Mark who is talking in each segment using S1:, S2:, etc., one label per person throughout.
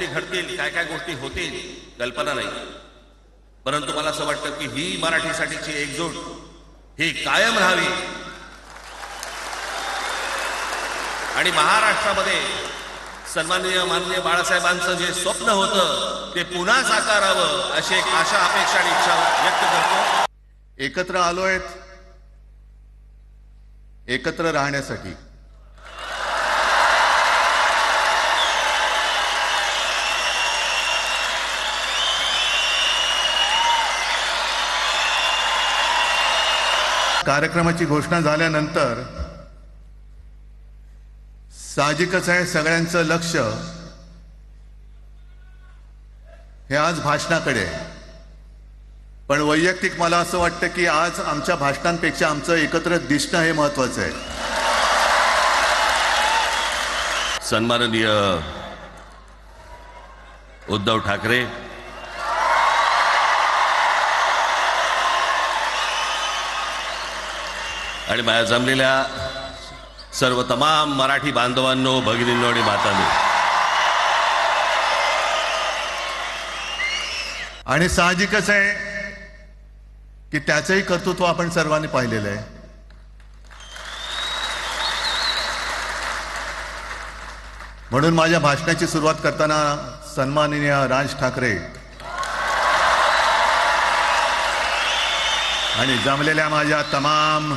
S1: घडतील काय काय गोष्टी होतील कल्पना नाही. परंतु मला असं वाटतं की ही मराठीसाठीची एकजूट ही कायम राहावी. आणि महाराष्ट्रामध्ये सन्माननीय माननीय बाळासाहेबांचं जे स्वप्न होतं ते पुन्हा साकारावं अशी एक आशा अपेक्षा आणि इच्छा व्यक्त करतो.
S2: एकत्र आलोयत एकत्र राहण्यासाठी. कार्यक्रमाची घोषणा झाल्यानंतर साहजिकच आहे सगळ्यांचं लक्ष हे आज भाषणाकडे पण वैयक्तिक मला असं वाटतं की आज आमच्या भाषणांपेक्षा आमचं एकत्र दिसणं हे महत्वाचं आहे.
S1: सन्माननीय उद्धव ठाकरे आणि माझ्या जमलेल्या सर्व तमाम मराठी बांधवांनो भगिनींनो आणि मातांनो.
S2: आणि साहजिकच आहे की त्याचंही कर्तृत्व आपण सर्वांनी पाहिलेलं आहे. म्हणून माझ्या भाषणाची सुरुवात करताना सन्माननीय राज ठाकरे आणि जमलेल्या माझ्या तमाम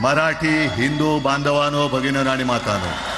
S2: मराठी हिंदू बांधवांनो भगिनींनो आणि मातांनो